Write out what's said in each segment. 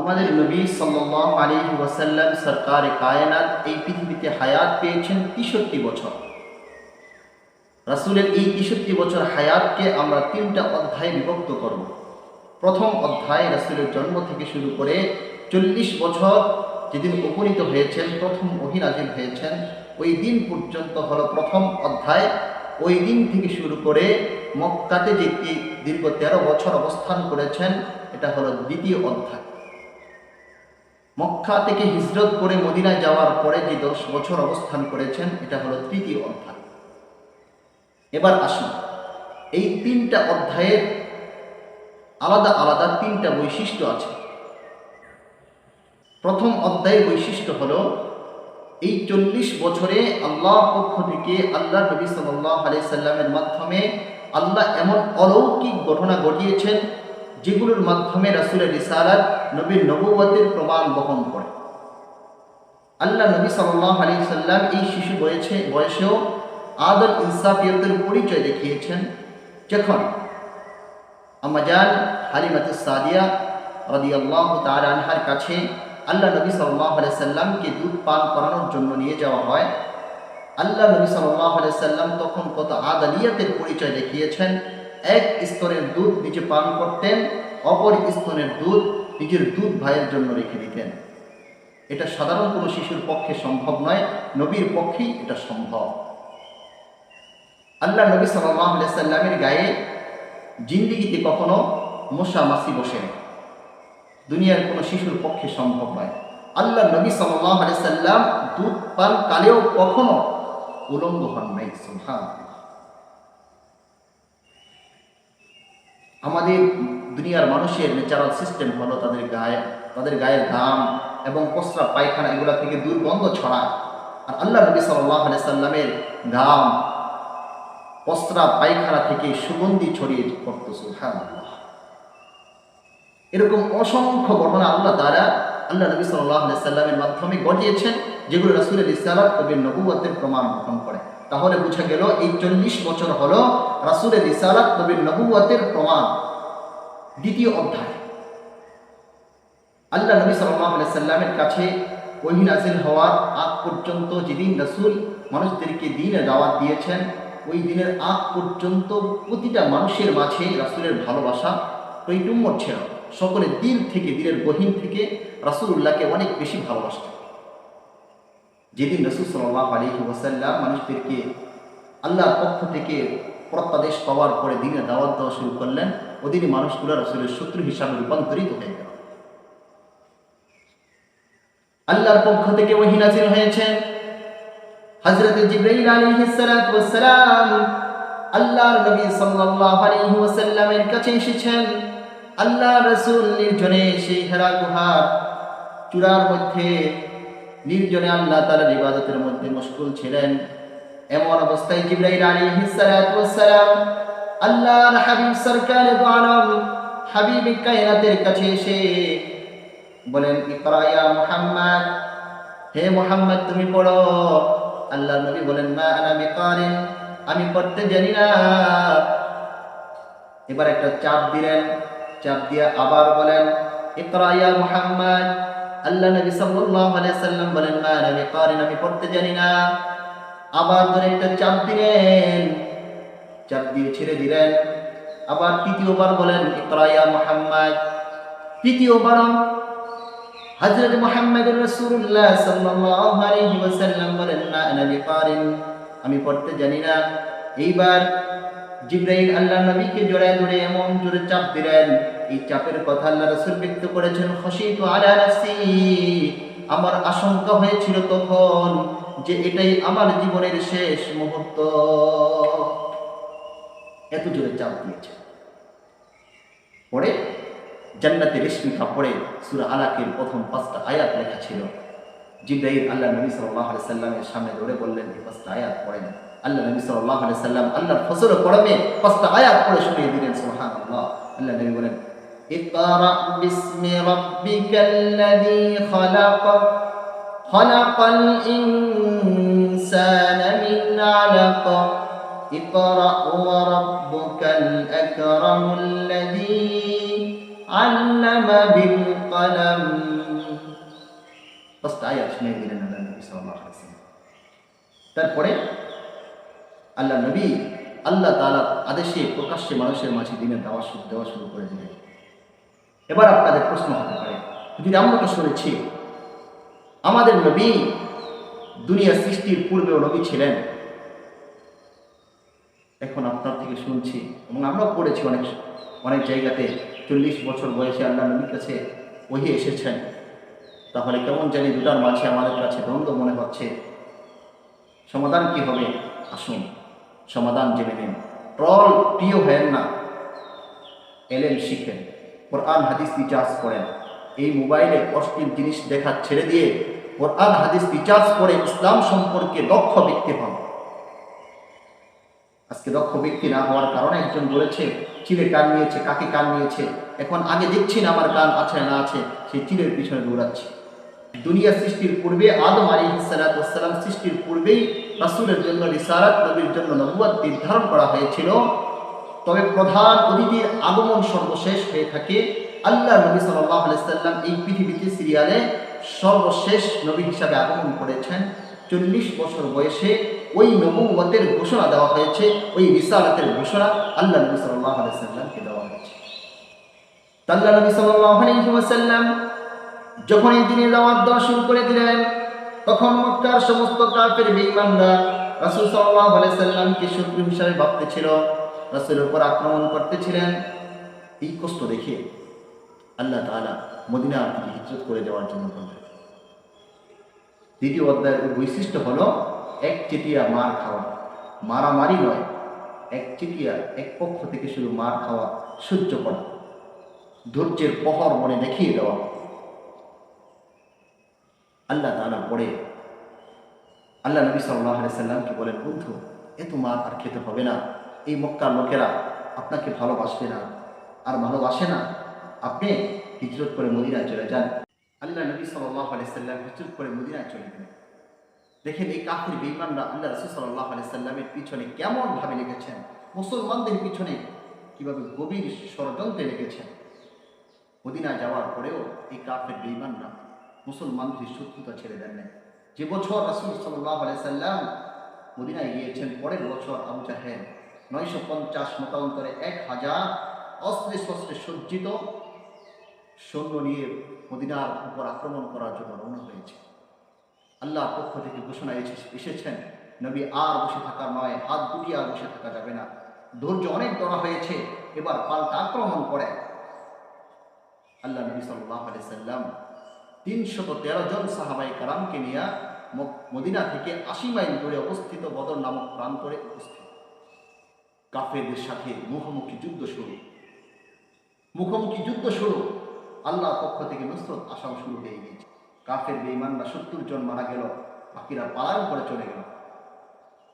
আমাদের নবী সাল্লাল্লাহু আলাইহি ওয়াসাল্লাম সরকার কায়নাত এই পৃথিবীতে হায়াত পেয়েছেন তেষট্টি বছর। রাসূলের এই তেষট্টি বছর হায়াতকে আমরা তিনটা অধ্যায়ে বিভক্ত করব। প্রথম অধ্যায় রাসূলের জন্ম থেকে শুরু করে চল্লিশ বছর যেদিন উপনীত হয়েছেন, প্রথম অহিনাজিল হয়েছেন, ওই দিন পর্যন্ত হলো প্রথম অধ্যায়। ওই দিন থেকে শুরু করে মক্কাতে যে দীর্ঘ তেরো বছর অবস্থান করেছেন, এটা হলো দ্বিতীয় অধ্যায়। মক্কা থেকে হিজরত করে মদিনায় যাওয়ার পরে যে দশ বছর অবস্থান করেছেন, এটা হলো তৃতীয় অধ্যায়। এবার আসুন, এই তিনটা অধ্যায়ের আলাদা আলাদা তিনটা বৈশিষ্ট্য আছে। প্রথম অধ্যায়ের বৈশিষ্ট্য হলো, এই চল্লিশ বছরে আল্লাহ পক্ষ থেকে আল্লাহ নবী সাল্লাহ আলি সাল্লামের মাধ্যমে আল্লাহ এমন অলৌকিক ঘটনা ঘটিয়েছেন যেগুলোর মাধ্যমে রাসুলের রিসালাত নবীর নবুয়তের প্রমাণ বহন করে। আল্লাহ নবী সাল্লাহ আলী সাল্লাম এই শিশু বয়সে বয়সেও আদল ইনসাফিয়তের পরিচয় দেখিয়েছেন, যখন আমাজান হালিমাতুস সাদিয়া রাদিয়াল্লাহু তাআলা আনহার কাছে আল্লাহ নবী সাল্লাল্লাহু আলাইহি সাল্লামকে দুধ পান করানোর জন্য নিয়ে যাওয়া হয়, আল্লাহ নবী সাল্লাল্লাহু আলাইহি সাল্লাম তখন কত আদালিয়াতের পরিচয় দেখিয়েছেন এক স্তরের দুধ নিজে পান করতেন, অপর স্তরের দুধ নিজের দুধ ভাইয়ের জন্য রেখে দিতেন। এটা সাধারণ কোনো শিশুর পক্ষে সম্ভব নয়, নবীর পক্ষেই এটা সম্ভব। আল্লাহ নবী সাল্লামের গায়ে জিন্দিগিতে কখনো মশা মাসি বসেন দুনিয়ার কোনো শিশুর পক্ষে সম্ভব নয়। আল্লাহ নবী সাল্লাম দুধ পান কালেও কখনো উলঙ্গ হন নাই, সুবহানাল্লাহ। আমাদের দুনিয়ার মানুষের ন্যাচারাল সিস্টেম হলো তাদের গায়ে, তাদের গায়ের ঘাম এবং প্রস্রাব পায়খানা এগুলো থেকে দুর্গন্ধ ছড়া আর আল্লাহ নবী সাল্লাহ সাল্লামের ঘাম প্রস্রাব পায়খানা থেকে সুগন্ধি ছড়িয়ে পড়তো হ্যাঁ এরকম অসংখ্য ঘটনা আল্লাহ দ্বারা আল্লাহ নবী সাল্লাহ সাল্লামের মাধ্যমে ঘটিয়েছেন, যেগুলো রাসুলের ইসালাত কবির নবুয়াতের প্রমাণ গ্রহণ করে। তাহলে বোঝা গেল এই চল্লিশ বছর হল রাসুলের ইসালাত কবির নবুয়াতের প্রমাণ। দ্বিতীয় অধ্যায়। আল্লাহ নবী সাল্লাহ সাল্লামের কাছে ওহি হওয়ার আগ পর্যন্ত যেদিন রাসুল মানুষদেরকে দিনে দাওয়াত দিয়েছেন, ওই দিনের আগ পর্যন্ত প্রতিটা মানুষের মাঝে রাসুলের ভালোবাসা টৈটুম্বর ছিল। সকলে দিল থেকে, দিলের গহীন থেকে রাসুল্লাহকে অনেক বেশি ভালোবাসতেন যেদিন রসুল সাল্লাহ আলী ওয়াসাল্লাম মানুষদেরকে আল্লাহর পক্ষ থেকে প্রত্যাদেশ পাওয়ার পরে দিনে দাওয়াত দেওয়া শুরু করলেন, ওদিনই মানুষগুলো রসুলের শত্রু হিসাবে রূপান্তরিত হয়ে গেল। আল্লাহর পক্ষ থেকে ওহি নাজিল হয়েছে। হযরত জিবরাইল আলাইহিস আল্লাহর নবী সাল্লাল্লাহু আলাইহি ওয়াসাল্লামের কাছে এসেছেন। আল্লাহ রাসূল নির্জনে সেই হেরা গুহার চূড়ার মধ্যে নির্জনে আল্লাহ তার ইবাদতের মধ্যে মশগুল ছিলেন। এমন অবস্থায় জিবরাইল আলাইহিস সালাতু ওয়াস সালাম আল্লাহর হাবিব সরকার হাবিব কায়নাতের কাছে এসে বলেন, ইকরা ইয়া মুহাম্মদ, হে মুহাম্মদ তুমি পড়ো। আল্লাহ নবী বলেন, মা আনা বিকারিন, আমি পড়তে জানি না। এবার একটা চাপ দিলেন। চাপ দিয়ে আবার বলেন, ইকরা ইয়া মুহাম্মদ। আল্লাহ নবী সাল্লাল্লাহু আলাইহি সাল্লাম বলেন, মা আনা বিকারিন, আমি পড়তে জানি না। আবার ধরে একটা চাপ দিলেন, চাপ দিয়ে ছেড়ে দিলেন। আবার তৃতীয়বার বলেন, ইকরা ইয়া মুহাম্মদ। তৃতীয়বার হযরত মুহাম্মদ রাসূলুল্লাহ সাল্লাল্লাহু আলাইহি ওয়াসাল্লাম বলেন না আনা বিকারিন, আমি পড়তে জানি না। এইবার জিব্রাইল আল্লাহ নবীকে জড়ায় ধরে এমন জোরে চাপ দিলেন। এই চাপের কথা আল্লাহ রাসূল ব্যক্ত করেছেন আলা নাফসি। আমার আশঙ্কা হয়েছিল তখন যে এটাই আমার জীবনের শেষ মুহূর্ত। এত জোরে চাপ দিয়েছে। পরে জান্নাতে রেশমি কাপড়ে সুরা আলাকের প্রথম পাঁচটা আয়াত লেখা ছিল। জিব্রাইল আল্লাহ নবী সাল্লাহ সাল্লামের সামনে ধরে বললেন, এই পাঁচটা আয়াত পড়েন আল্লাহ নবী সাল্লাহ আলি সাল্লাম আল্লাহর ফসল পড়বে পাঁচটা আয়াত পড়ে শুনিয়ে দিলেন সুহান আল্লাহ আল্লাহ নবী বলেন اقرأ باسم ربك الذي خلق خلق الإنسان من علق اقرأ وربك الأكرم الذي علم بالقلم ফার্স্ট আয়াত শুনে দিলেন আল্লাহ নবী সাল্লাল্লাহু আলাইহি ওয়াসাল্লাম তারপরে আল্লাহ নবী, আল্লাহ তাআলার আদেশে প্রকাশ্যে মানুষের মাঝে দিনের দেওয়া দেওয়া শুরু করে দিলেন। এবার আপনাদের প্রশ্ন হতে পারে, যদি আমরা তো শুনেছি, আমাদের নবী দুনিয়া সৃষ্টির পূর্বেও নবী ছিলেন। এখন আপনার থেকে শুনছি এবং আমরাও পড়েছি অনেক অনেক জায়গাতে চল্লিশ বছর বয়সে আল্লাহ নবীর কাছে ওহি এসেছেন। তাহলে কেমন জানি দুটার মাঝে আমাদের কাছে দ্বন্দ্ব মনে হচ্ছে। সমাধান কি হবে? আসুন। সমাধান জেনে নিন। ট্রল প্রিয় হেন না। এলেন শিখেন। কোরআন হাদিস রিচার্জ করেন। এই মোবাইলে অশ্লীল জিনিস দেখা ছেড়ে দিয়ে কোরআন হাদিস রিচার্জ করে ইসলাম সম্পর্কে দক্ষ ব্যক্তি হন। আজকে দক্ষ ব্যক্তি না হওয়ার কারণে একজন বলেছে চিলে কান নিয়েছে, কাকে কান নিয়েছে? এখন আগে দেখছি না আমার কান আছে না আছে, সেই চিলের পিছনে দৌড়াচ্ছে। দুনিয়া সৃষ্টির পূর্বে আদম আলী সালাম সৃষ্টির পূর্বেই রাসুলের জন্য রিসারাত নবীর জন্য নবুয়াদ নির্ধারণ করা হয়েছিল। তবে প্রধান অতিথির আগমন সর্বশেষ হয়ে থাকে। আল্লাহ নবী সাল্লাহ আলাইসাল্লাম এই পৃথিবীতে সিরিয়ালে সর্বশেষ নবী হিসাবে আগমন করেছেন। চল্লিশ বছর বয়সে ওই নবুয়তের ঘোষণা দেওয়া হয়েছে, ওই রিসালাতের ঘোষণা আল্লাহ নবী সাল্লাহ আলাইসাল্লামকে দেওয়া হয়েছে। আল্লাহ নবী আলাইসাল্লাম যখন এই দিনে দাওয়াত দেওয়া শুরু করে দিলেন তখন মক্কার সমস্ত কাফের বেঈমানরা রাসূল সাল্লাল্লাহু আলাইহি সাল্লামকে শত্রু হিসাবে ভাবতেছিল। রাসূলের উপর আক্রমণ করতেছিলেন। এই কষ্ট দেখে আল্লাহ তাআলা মদিনা থেকে হিজরত করে যাওয়ার জন্য বললেন। দ্বিতীয় অধ্যায়ের বৈশিষ্ট্য হলো এক চেটিয়া মার খাওয়া। মারামারি নয়, এক চেটিয়া এক পক্ষ থেকে শুধু মার খাওয়া সহ্য করা। ধৈর্যের পহর মনে দেখিয়ে দেওয়া। আল্লাহ তালা পড়ে আল্লাহ নবী সাল্লাহ সাল্লামকে বলেন, বন্ধু এত মার আর খেতে হবে না। এই মক্কার লোকেরা আপনাকে ভালোবাসবে না আর ভালোবাসে না। আপনি হিজরত করে মদিনায় চলে যান। আল্লাহ নবী সাল্লাহ সাল্লাম হিজরত করে মদিনায় চলে গেলেন। দেখেন এই কাফির বেইমানরা আল্লাহ রসুল সাল্লাহ সাল্লামের পিছনে কেমনভাবে লেগেছেন, মুসলমানদের পিছনে কীভাবে গভীর ষড়যন্ত্রে লেগেছেন। মদিনা যাওয়ার পরেও এই কাফের বেইমানরা মুসলমানদের শত্রুতা ছেড়ে দেন নাই। যে বছর রাসুল সাল্লাহ সাল্লাম মদিনায় গিয়েছেন, পরের বছর আবু জাহেদ নয়শো পঞ্চাশ মতান্তরে এক হাজার অস্ত্রে শস্ত্রে সজ্জিত সৈন্য নিয়ে মদিনার উপর আক্রমণ করার জন্য রওনা হয়েছে। আল্লাহর পক্ষ থেকে ঘোষণা এসে- এসেছেন, নবী আর বসে থাকা নয়, হাত গুটিয়ে আর বসে থাকা যাবে না। ধৈর্য অনেক ধরা হয়েছে, এবার পাল্টা আক্রমণ করে আল্লাহ নবী সাল্লাহ আলি সাল্লাম তিনশত তেরো জন সাহাবাই কারামকে নিয়ে মদিনা থেকে আশি মাইল দূরে অবস্থিত বদর নামক প্রান্তরে উপস্থিত। কাফেরদের সাথে মুখোমুখি যুদ্ধ শুরু। মুখোমুখি যুদ্ধ শুরু। আল্লাহর পক্ষ থেকে নুসরত আসাও শুরু হয়ে গিয়েছে। কাফের বেঈমানরা সত্তর জন মারা গেল, বাকিরা পালায়ন করে চলে গেল।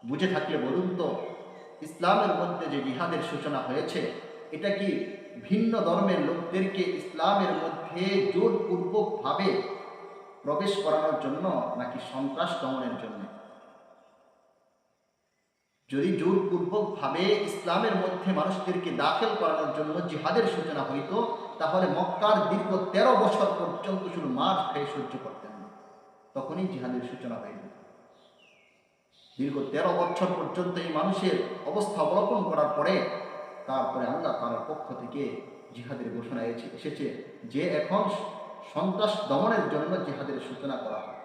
বুঝে থাকলে বলুন তো, ইসলামের মধ্যে যে জিহাদের সূচনা হয়েছে, এটা কি ভিন্ন ধর্মের লোকদেরকে ইসলামের মধ্যে জোরপূর্বকভাবে প্রবেশ করানোর জন্য নাকি সন্ত্রাস দমনের জন্য? যদি জোরপূর্বকভাবে ইসলামের মধ্যে মানুষদেরকে দাখিল করানোর জন্য জিহাদের সূচনা হইতো, তাহলে মক্কার দীর্ঘ তেরো বছর পর্যন্ত শুধু মাছ খেয়ে সহ্য করতেন না। তখনই জিহাদের সূচনা যেত দীর্ঘ তেরো বছর পর্যন্ত এই মানুষের অবস্থা অবলোকন করার পরে তারপরে আল্লাহ তার পক্ষ থেকে জিহাদের ঘোষণা এসে- এসেছে যে এখন সন্ত্রাস দমনের জন্য জিহাদের সূচনা করা হয়।